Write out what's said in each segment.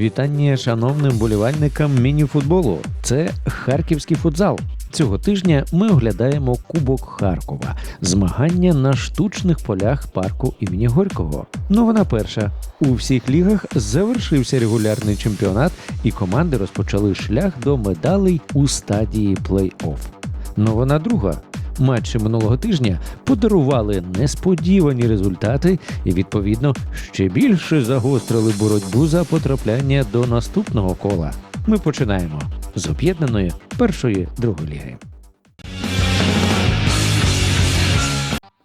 Вітання шановним болівальникам мініфутболу. Це харківський футзал. Цього тижня ми оглядаємо Кубок Харкова, змагання на штучних полях парку імені Горького. Новина перша. У всіх лігах завершився регулярний чемпіонат, і команди розпочали шлях до медалей у стадії плей-офф. Новина друга. Матчі минулого тижня подарували несподівані результати і, відповідно, ще більше загострили боротьбу за потрапляння до наступного кола. Ми починаємо з об'єднаної першої другої ліги.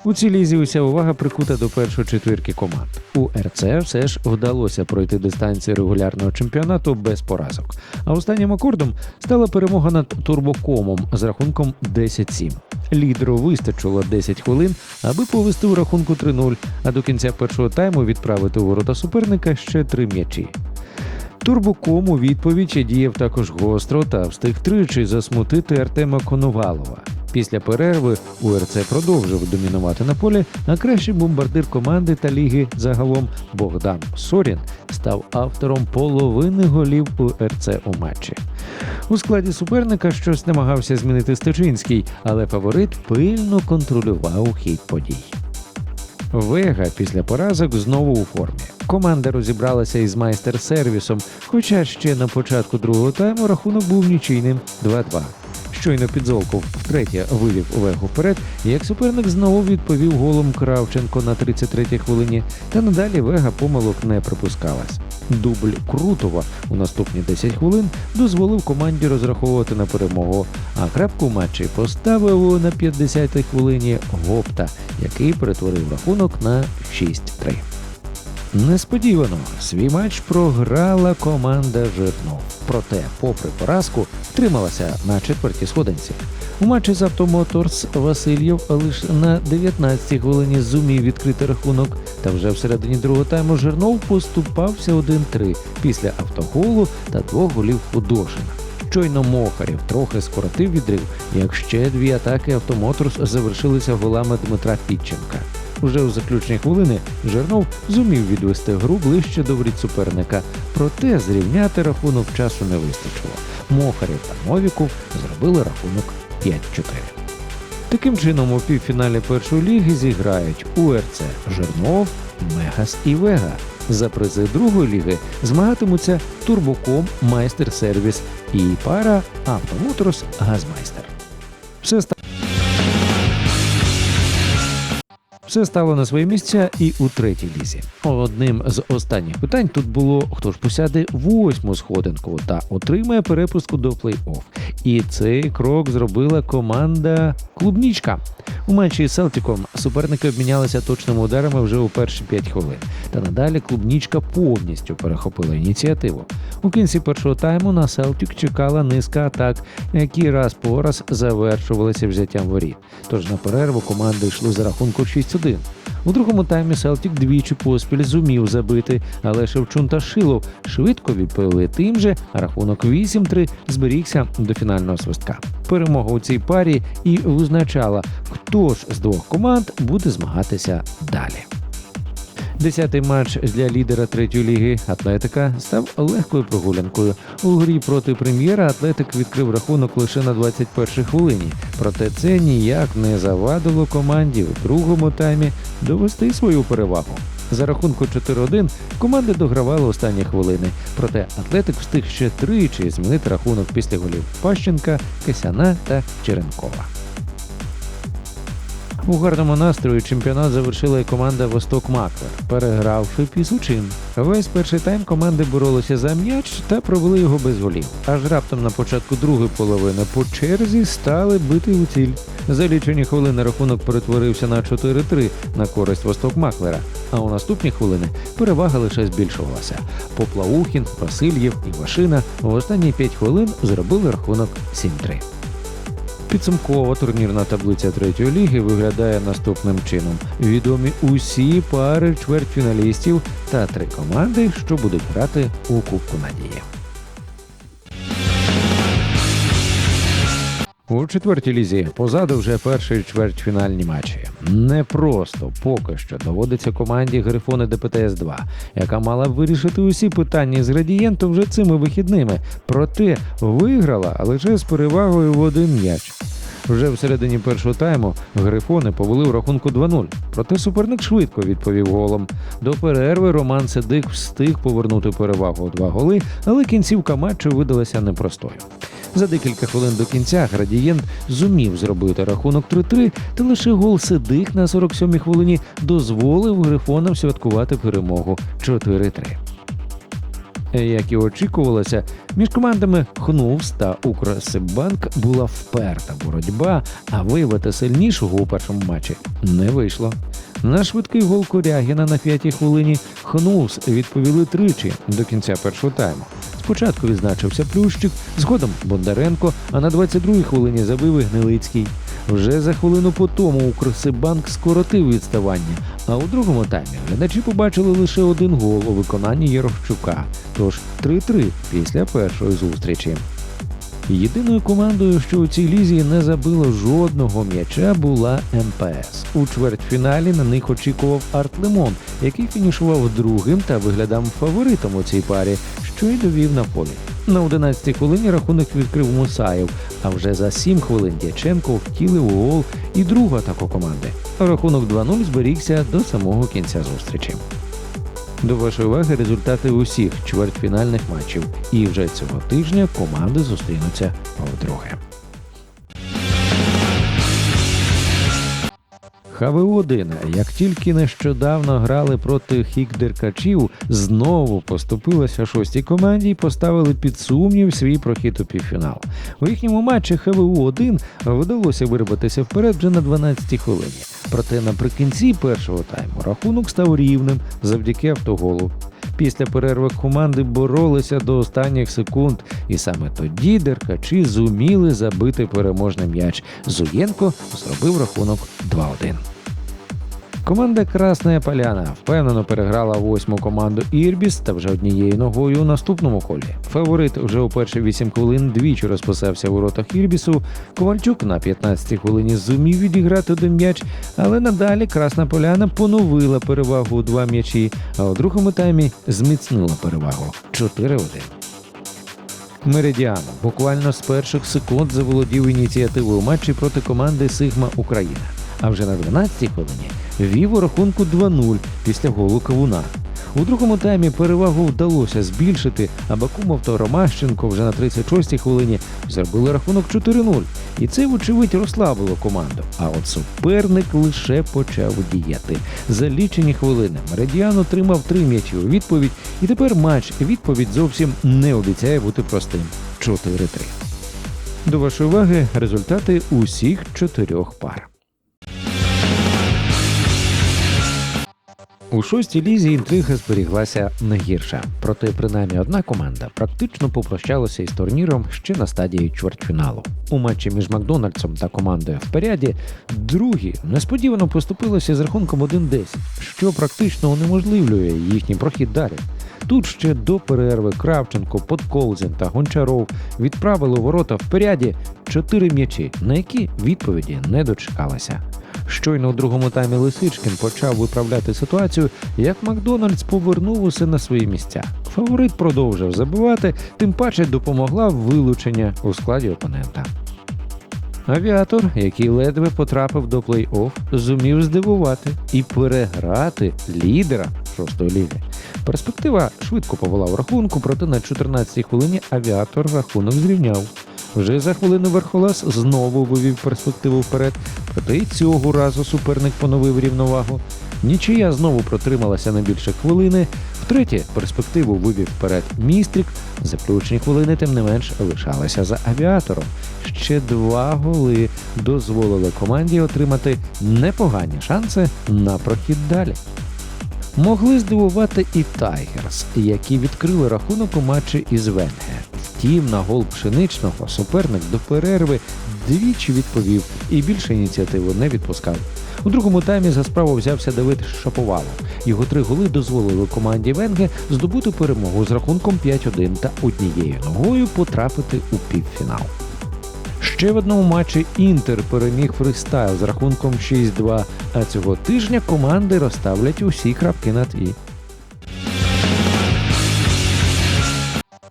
У цій лізі уся увага прикута до першої четвірки команд. У РЦ все ж вдалося пройти дистанцію регулярного чемпіонату без поразок. А останнім акордом стала перемога над турбокомом з рахунком 10-7. Лідеру вистачило 10 хвилин, аби повести у рахунку 3-0, а до кінця першого тайму відправити у ворота суперника ще три м'ячі. Турбоком у відповідь діяв також гостро та встиг тричі засмутити Артема Коновалова. Після перерви УРЦ продовжив домінувати на полі, а кращий бомбардир команди та ліги загалом Богдан Сорін став автором половини голів УРЦ у матчі. У складі суперника щось намагався змінити Стечинський, але фаворит пильно контролював хід подій. Вега після поразок знову у формі. Команда розібралася із майстер-сервісом, хоча ще на початку другого тайму рахунок був нічийним 2-2. Щойно підзолков втретє вивів Вегу вперед, як суперник знову відповів голом Кравченко на 33-й хвилині, та надалі Вега помилок не припускалась. Дубль Крутова у наступні 10 хвилин дозволив команді розраховувати на перемогу, а крапку матчі поставив на 50-й хвилині Гопта, який перетворив рахунок на 6-3. Несподівано свій матч програла команда Жирнов. Проте, попри поразку, втрималася на четвертій сходинці. У матчі з Автомоторс Васильєв лише на 19-й хвилині зумів відкрити рахунок. Та вже всередині другого тайму Жирнов поступався 1-3 після автоголу та двох голів Худошина. Щойно Мохарів трохи скоротив відрив, як ще дві атаки Автомоторс завершилися голами Дмитра Підченка. Уже у заключні хвилини Жернов зумів відвести гру ближче до воріт суперника, проте зрівняти рахунок часу не вистачило. Мохарів та Новіков зробили рахунок 5-4. Таким чином, у півфіналі першої ліги зіграють УРЦ Жернов, Мегас і Вега. За призи другої ліги змагатимуться Турбоком, Майстер Сервіс і пара Автомоторс Газмайстер. Все Все стало на свої місця і у третій лізі. Одним з останніх питань тут було хто ж посяде восьму сходинку та отримає перепустку до плей-офф. І цей крок зробила команда Клубнічка. У матчі з Селтіком суперники обмінялися точними ударами вже у перші 5 хвилин. Та надалі клубнічка повністю перехопила ініціативу. У кінці першого тайму на Селтік чекала низка атак, які раз по раз завершувалися взяттям воріт. Тож на перерву команди йшли за рахунку 6-1. У другому таймі Селтік двічі поспіль зумів забити, але Шевчун та Шилов швидко відповіли тим же, рахунок 8-3 зберігся до фінального свистка. Перемога у цій парі і визначала, хто ж з двох команд буде змагатися далі. Десятий матч для лідера третьої ліги Атлетика став легкою прогулянкою. У грі проти прем'єра Атлетик відкрив рахунок лише на 21-й хвилині. Проте це ніяк не завадило команді у другому таймі довести свою перевагу. За рахунку 4-1 команди догравали останні хвилини. Проте Атлетик встиг ще тричі змінити рахунок після голів Пащенка, Кисяна та Черенкова. У гарному настрої чемпіонат завершила і команда Восток Маклер, перегравши пісучин. Весь перший тайм команди боролися за м'яч та провели його без голів. Аж раптом на початку другої половини по черзі стали бити у ціль. За лічені хвилини рахунок перетворився на 4-3 на користь Восток Маклера. А у наступні хвилини перевага лише збільшувалася. Поплаухін, Васильєв і Вашина в останні 5 хвилин зробили рахунок 7-3. Підсумкова турнірна таблиця третьої ліги виглядає наступним чином: відомі усі пари чвертьфіналістів та три команди, що будуть грати у Кубку Надії. У четвертій лізі позаду вже перший чвертьфінальні матчі. Не просто поки що доводиться команді Грифони ДПТС 2 яка мала вирішити усі питання з градієнтом вже цими вихідними. Проте виграла лише з перевагою в один м'яч. Вже всередині першого тайму грифони повели в рахунку 2-0. Проте суперник швидко відповів голом. До перерви Роман Седик встиг повернути перевагу у два голи, але кінцівка матчу видалася непростою. За декілька хвилин до кінця градієнт зумів зробити рахунок 3-3, та лише гол Седик на 47-й хвилині дозволив грифонам святкувати перемогу 4-3. Як і очікувалося, між командами Хнувс та Укрсиббанк була вперта боротьба, а виявити сильнішого у першому матчі не вийшло. На швидкий гол Корягіна на п'ятій хвилині Хнувс відповіли тричі до кінця першого тайму. Спочатку відзначився Плющик, згодом Бондаренко, а на 22-й хвилині забив Гнилицький. Вже за хвилину по тому Укрсибанк скоротив відставання, а у другому таймі глядачі побачили лише один гол у виконанні Єровчука. Тож 3-3 після першої зустрічі. Єдиною командою, що у цій лізі не забило жодного м'яча, була МПС. У чвертьфіналі на них очікував Арт Лемон, який фінішував другим та виглядав фаворитом у цій парі, що й довів на полі. На 11-й хвилині рахунок відкрив Мусаєв, а вже за 7 хвилин Дяченко втілив у гол і другу атаку команди. Рахунок 2-0 зберігся до самого кінця зустрічі. До вашої уваги результати усіх чвертьфінальних матчів. І вже цього тижня команди зустрінуться вдруге. ХВ-1, як тільки нещодавно грали проти хік-деркачів, знову поступилася шостій команді і поставили під сумнів свій прохід у півфінал. У їхньому матчі ХВУ-1 вдалося вирватися вперед вже на 12-й хвилині. Проте наприкінці першого тайму рахунок став рівним завдяки автоголу. Після перерви команди боролися до останніх секунд, і саме тоді деркачі зуміли забити переможний м'яч. Зуєнко зробив рахунок 2-1. Команда Красна Поляна впевнено переграла восьму команду Ірбіс та вже однією ногою у наступному колі. Фаворит вже у перші вісім хвилин двічі розписався у воротах Ірбісу. Ковальчук на 15-й хвилині зумів відіграти один м'яч, але надалі Красна Поляна поновила перевагу у два м'ячі, а у другому таймі зміцнила перевагу 4-1. Меридіан буквально з перших секунд заволодів ініціативою матчі проти команди Сигма Україна. А вже на 12-й хвилині вів у рахунку 2-0 після голу Кавуна. У другому таймі перевагу вдалося збільшити, а Бакумов та Ромащенко вже на 36-й хвилині зробили рахунок 4-0. І це, вочевидь, розслабило команду. А от суперник лише почав діяти. За лічені хвилини Меридіан отримав три м'ячі у відповідь, і тепер матч відповідь зовсім не обіцяє бути простим. 4-3. До вашої уваги результати усіх чотирьох пар. У шостій лізі інтрига зберіглася не гірша. Проте принаймні одна команда практично попрощалася із турніром ще на стадії чвертьфіналу. У матчі між Макдональдсом та командою в поряді другі несподівано поступилися з рахунком 1-10, що практично унеможливлює їхній прохід далі. Тут ще до перерви Кравченко, Подколзін та Гончаров відправили у ворота в поряді чотири м'ячі, на які відповіді не дочекалися. Щойно у другому таймі Лисичкін почав виправляти ситуацію, як Макдональдс повернув усе на свої місця. Фаворит продовжив забивати, тим паче допомогла вилучення у складі опонента. Авіатор, який ледве потрапив до плей-офф, зумів здивувати і переграти лідера шостої ліги. Перспектива швидко повела в рахунку, проте на 14-й хвилині авіатор рахунок зрівняв. Вже за хвилину Верхолас знову вивів перспективу вперед, проте й цього разу суперник поновив рівновагу. Нічия знову протрималася на більше хвилини. Втретє, перспективу вивів вперед містрік. Заключні хвилини, тим не менш, лишалися за авіатором. Ще два голи дозволили команді отримати непогані шанси на прохід далі. Могли здивувати і Тайгерс, які відкрили рахунок у матчі із Венге. Втім, на гол пшеничного суперник до перерви двічі відповів і більше ініціативу не відпускав. У другому таймі за справу взявся Давид Шаповалов. Його три голи дозволили команді Венге здобути перемогу з рахунком 5-1 та однією ногою потрапити у півфінал. Ще в одному матчі Інтер переміг фристайл з рахунком 6-2, а цього тижня команди розставлять усі крапки над «і».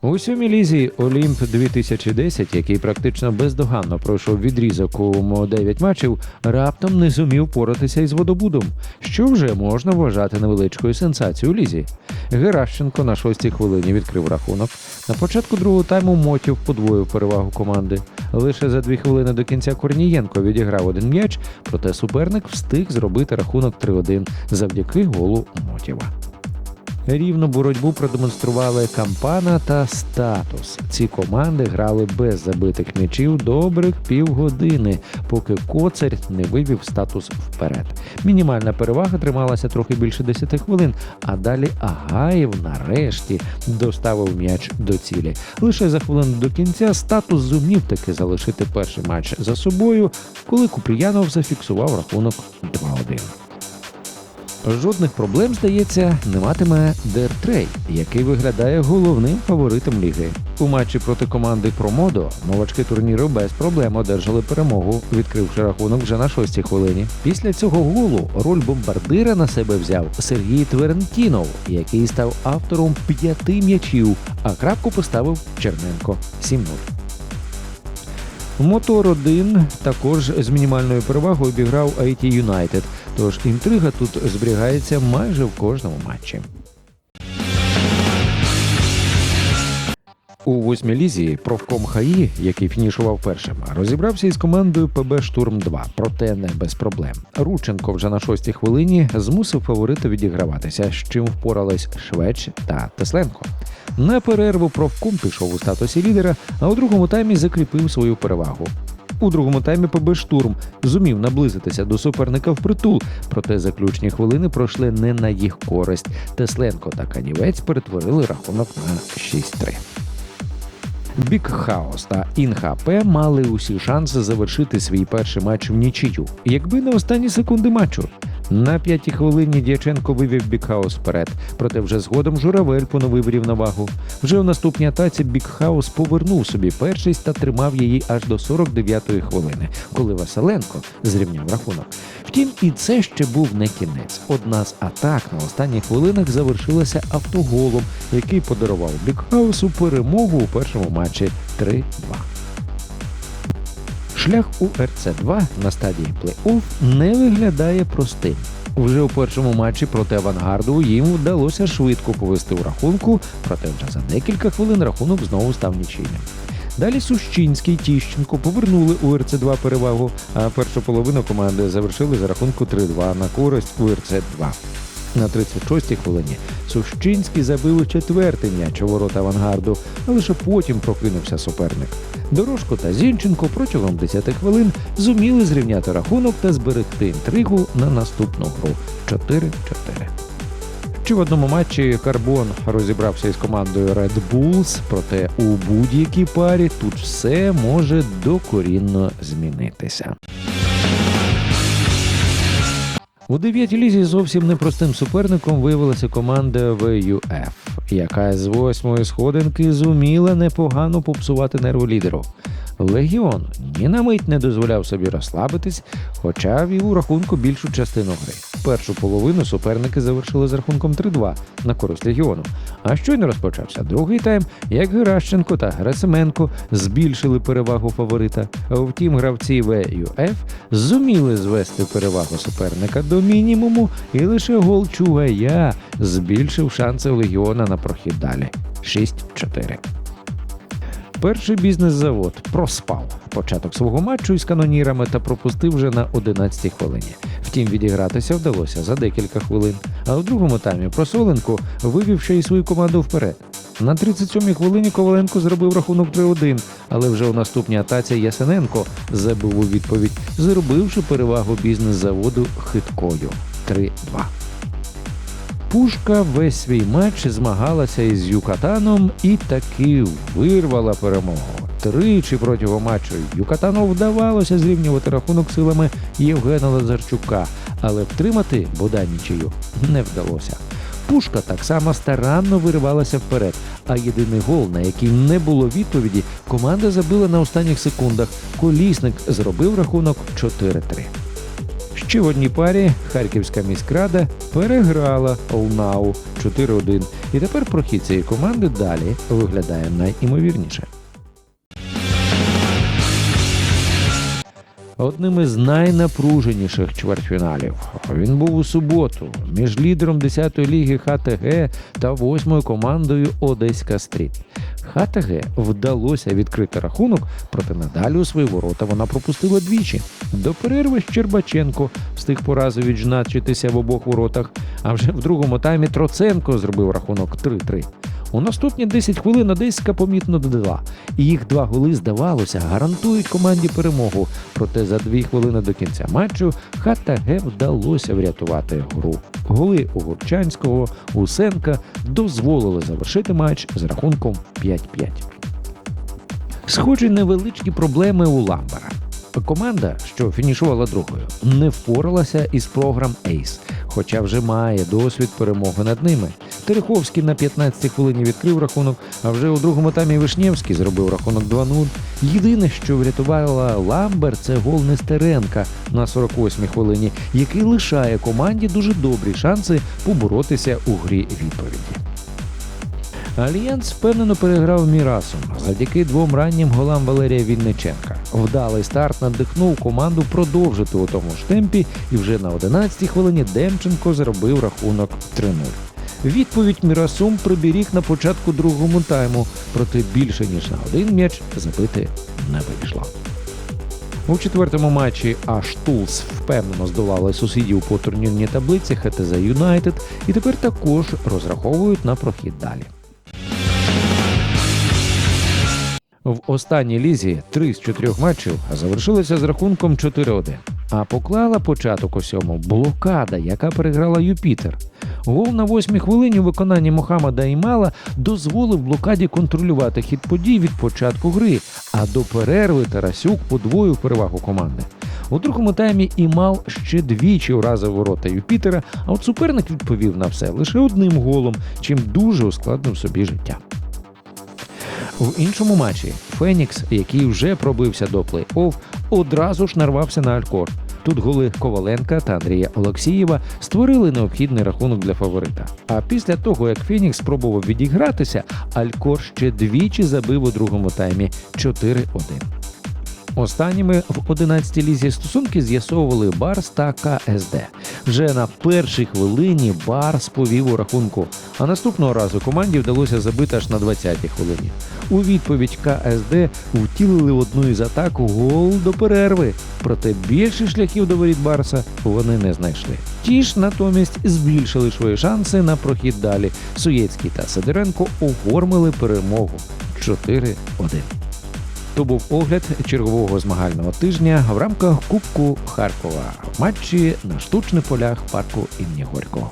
У сьомій лізі Олімп 2010, який практично бездоганно пройшов відрізок у 9 матчів, раптом не зумів поратися із водобудом, що вже можна вважати невеличкою сенсацією лізі. Геращенко на шостій хвилині відкрив рахунок. На початку другого тайму Мотів подвоїв перевагу команди. Лише за дві хвилини до кінця Корнієнко відіграв один м'яч, проте суперник встиг зробити рахунок 3-1 завдяки голу Мотєва. Рівну боротьбу продемонстрували Кампана та Статус. Ці команди грали без забитих м'ячів добрих півгодини, поки коцарь не вивів статус вперед. Мінімальна перевага трималася трохи більше 10 хвилин, а далі Агаєв нарешті доставив м'яч до цілі. Лише за хвилину до кінця статус зумів таки залишити перший матч за собою, коли Купріянов зафіксував рахунок 2-1. Жодних проблем, здається, не матиме Дертрей, який виглядає головним фаворитом ліги. У матчі проти команди Промодо новачки турніру без проблем одержали перемогу, відкривши рахунок вже на шостій хвилині. Після цього голу роль бомбардира на себе взяв Сергій Твернтінов, який став автором п'яти м'ячів, а крапку поставив Черненко 7-0. Мотор 1 також з мінімальною перевагою обіграв IT United, тож інтрига тут зберігається майже в кожному матчі. У восьмій лізі профком ХАІ, який фінішував першим, розібрався із командою ПБ Штурм 2 проте не без проблем. Рученко вже на шостій хвилині змусив фаворита відіграватися, з чим впорались Швеч та Тесленко. На перерву профком пішов у статусі лідера, а у другому таймі закріпив свою перевагу. У другому таймі ПБ Штурм зумів наблизитися до суперника впритул, проте заключні хвилини пройшли не на їх користь. Тесленко та Канівець перетворили рахунок на 6-3. Бік House та InHP мали усі шанси завершити свій перший матч в нічию, якби не останні секунди матчу. На п'ятій хвилині Дяченко вивів Бікхаус вперед, проте вже згодом Журавель поновив рівновагу. Вже у наступній атаці Бікхаус повернув собі першість та тримав її аж до 49-ї хвилини, коли Василенко зрівняв рахунок. Втім, і це ще був не кінець. Одна з атак на останніх хвилинах завершилася автоголом, який подарував Бікхаусу перемогу у першому матчі 3-2. Шлях у РЦ-2 на стадії плей-офф не виглядає простим. Вже у першому матчі проти авангарду їм вдалося швидко повести у рахунку, проте вже за декілька хвилин рахунок знову став нічийним. Далі Сущинський Тіщенко повернули у РЦ-2 перевагу, а першу половину команди завершили за рахунку 3-2 на користь у РЦ-2. На 36-й хвилині Сущинський забив четвертий м'яч у ворота авангарду, а лише потім прокинувся суперник. Дорожко та Зінченко протягом 10 хвилин зуміли зрівняти рахунок та зберегти інтригу на наступну гру 4-4. Чи в одному матчі Карбон розібрався із командою Red Bulls, проте у будь-якій парі тут все може докорінно змінитися. У дев'ятій лізі зовсім непростим суперником виявилася команда ВЮФ, яка з восьмої сходинки зуміла непогано попсувати нерву лідеру. Легіон ні на мить не дозволяв собі розслабитись, хоча вів у рахунку більшу частину гри. Першу половину суперники завершили з рахунком 3-2 на користь легіону. А щойно розпочався другий тайм, як Геращенко та Герасименко збільшили перевагу фаворита. Втім, гравці ВЮФ зуміли звести перевагу суперника до мінімуму, і лише гол Чугая збільшив шанси легіона на прохід далі 6-4. Перший бізнес-завод проспав початок свого матчу із канонірами та пропустив вже на 11-й хвилині. Втім, відігратися вдалося за декілька хвилин. А у другому таймі Просоленко вивів ще й свою команду вперед. На 37-й хвилині Коваленко зробив рахунок 3-1, але вже у наступній атаці Ясененко забив у відповідь, зробивши перевагу бізнес-заводу хиткою 3-2. Пушка весь свій матч змагалася із Юкатаном і таки вирвала перемогу. Тричі протягом матчу Юкатану вдавалося зрівнювати рахунок силами Євгена Лазарчука, але втримати бодай нічию не вдалося. Пушка так само старанно виривалася вперед. А єдиний гол, на який не було відповіді, команда забила на останніх секундах. Колісник зробив рахунок 4-3. Ще в одній парі Харківська міськрада переграла Олнау 4-1. І тепер прохід цієї команди далі виглядає найімовірніше. Одним із найнапруженіших чвертьфіналів він був у суботу між лідером 10-ї ліги ХТГ та 8-ю командою Одеська Стріт. ХТГ вдалося відкрити рахунок, проте надалі у свої ворота вона пропустила двічі. До перерви Щербаченко встиг поразу відзначитися в обох воротах. А вже в другому таймі Троценко зробив рахунок 3-3. У наступні 10 хвилин Одеська помітно додала, і їх два голи, здавалося, гарантують команді перемогу. Проте за дві хвилини до кінця матчу ХТГ вдалося врятувати гру. Голи у Гурчанського, Усенка дозволили завершити матч з рахунком 5-5. Схожі невеличкі проблеми у Ламбера. Команда, що фінішувала другою, не впоралася із програм Ейс, хоча вже має досвід перемоги над ними. Тереховський на 15-й хвилині відкрив рахунок, а вже у другому таймі Вишнєвський зробив рахунок 2-0. Єдине, що врятувала Ламбер, це гол Нестеренка на 48-й хвилині, який лишає команді дуже добрі шанси поборотися у грі відповіді. Альянс впевнено переграв Мірасом завдяки двом раннім голам Валерія Вінниченка. Вдалий старт надихнув команду продовжити у тому ж темпі, і вже на 11-й хвилині Демченко зробив рахунок 3-0. Відповідь Мірасум приберіг на початку другому тайму, проте більше ніж на один м'яч забити не вийшло. У четвертому матчі аж Тулс впевнено здолали сусідів по турнірній таблиці ХТЗ Юнайтед і тепер також розраховують на прохід далі. В останній лізі три з чотирьох матчів завершилися з рахунком 4-1. А поклала початок усьому блокада, яка переграла Юпітер. Гол на восьмій хвилині у виконанні Мохаммада Імала дозволив блокаді контролювати хід подій від початку гри, а до перерви Тарасюк подвоїв перевагу команди. У другому таймі Імал ще двічі уразив ворота Юпітера, а от суперник відповів на все лише одним голом, чим дуже ускладнив собі життя. В іншому матчі Фенікс, який вже пробився до плей-офф, одразу ж нарвався на Алькор. Тут голи Коваленка та Андрія Олексієва створили необхідний рахунок для фаворита. А після того, як Фенікс спробував відігратися, Алькор ще двічі забив у другому таймі 4-1. Останніми в 11-й лізі стосунки з'ясовували Барс та КСД. Вже на першій хвилині Барс повів у рахунку, а наступного разу команді вдалося забити аж на 20-й хвилині. У відповідь КСД втілили одну із атак гол до перерви. Проте більше шляхів до воріт Барса вони не знайшли. Ті ж натомість збільшили свої шанси на прохід далі. Суєцький та Сидоренко оформили перемогу 4-1. То був огляд чергового змагального тижня в рамках Кубку Харкова в матчі на штучних полях парку імені Горького.